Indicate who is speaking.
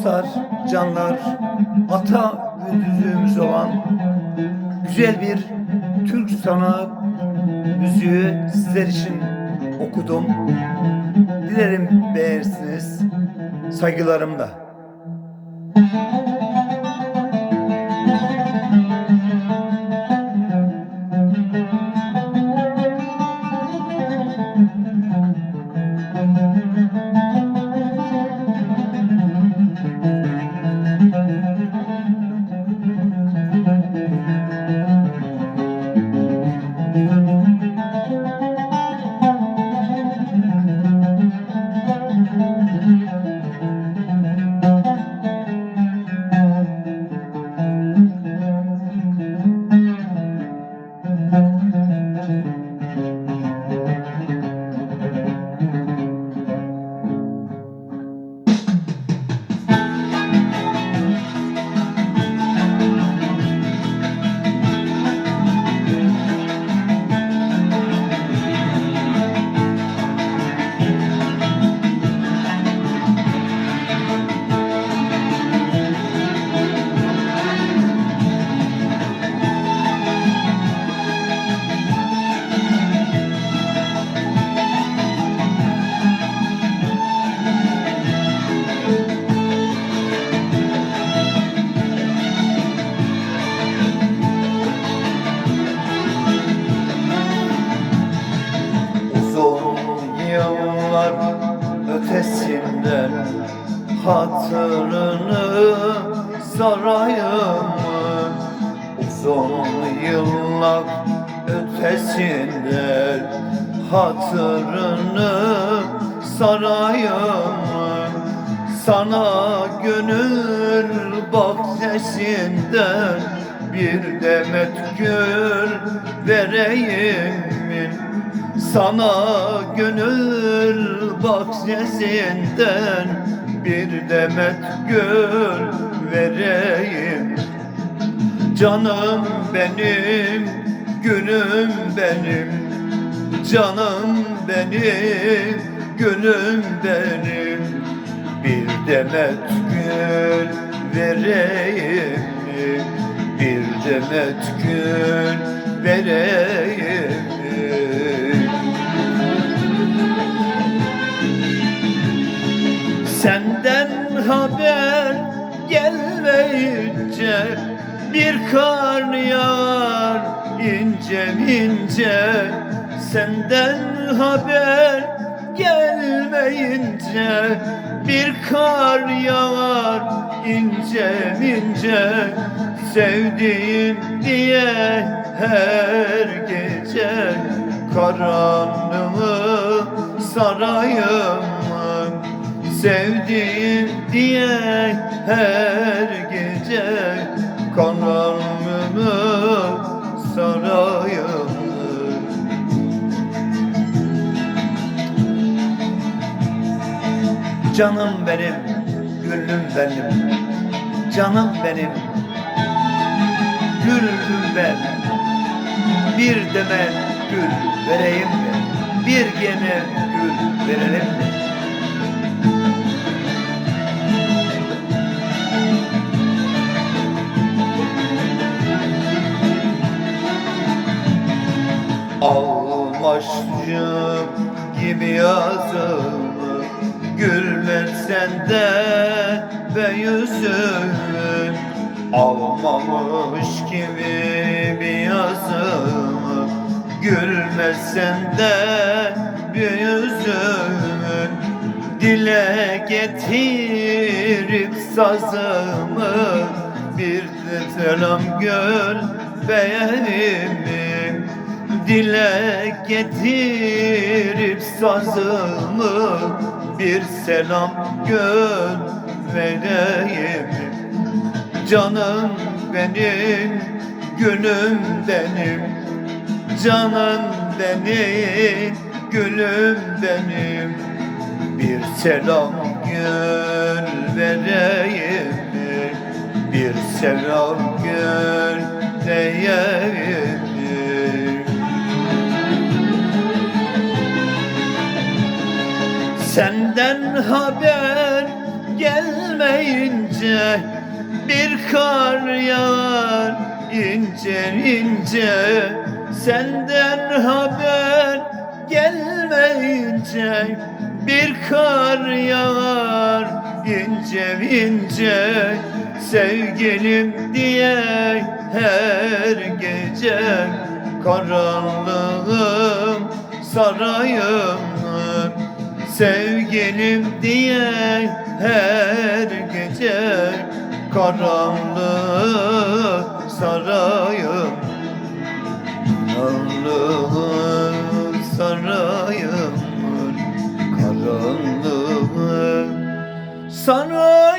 Speaker 1: dostlar, canlar, ata müziğimiz olan güzel bir Türk sanat müziği sizler için okudum. Dilerim beğenirsiniz. Saygılarımla. Hatırını sarayım mı? Uzun yıllar ötesinden hatırını sarayım mı? Sana gönül bahçesinden bir demet gül vereyim? Sana gönül bahçesinden bir demet gül vereyim. Canım benim, gülüm benim. Canım benim, gülüm benim. Bir demet gül vereyim? Bir demet gül vereyim Senden haber gelmeyince bir kar yağar ince ince Senden haber gelmeyince bir kar yağar ince ince Sevdiğim diye her gece karanlığı sarayım? Sevdiğim diye her gece kanarmımı sarayım Canım benim, gülüm benim Canım benim, gülüm ben Bir demet gül vereyim mi? Bir gene gül verelim mi? Almaşcım gibi yazımı Gülmezsen de be yüzümü Almamış gibi bir yazımı Gülmezsen de bir yüzümü Dile getirip sazımı Bir de selam gör beğenimi. Dile getirip sazımı Bir selam gör vereyim Canım benim, gülüm benim. Canım benim, gülüm benim Bir selam gül vereyim mi? Bir selam gül diyeyim mi? Senden haber gelmeyince ince Bir kar yağar ince ince Senden haber gelmeyince Bir kar yağar ince ince Sevgilim diye her gece Karanlığım sarayımın Sevgilim diye her gece Karanlığı sarayım Sana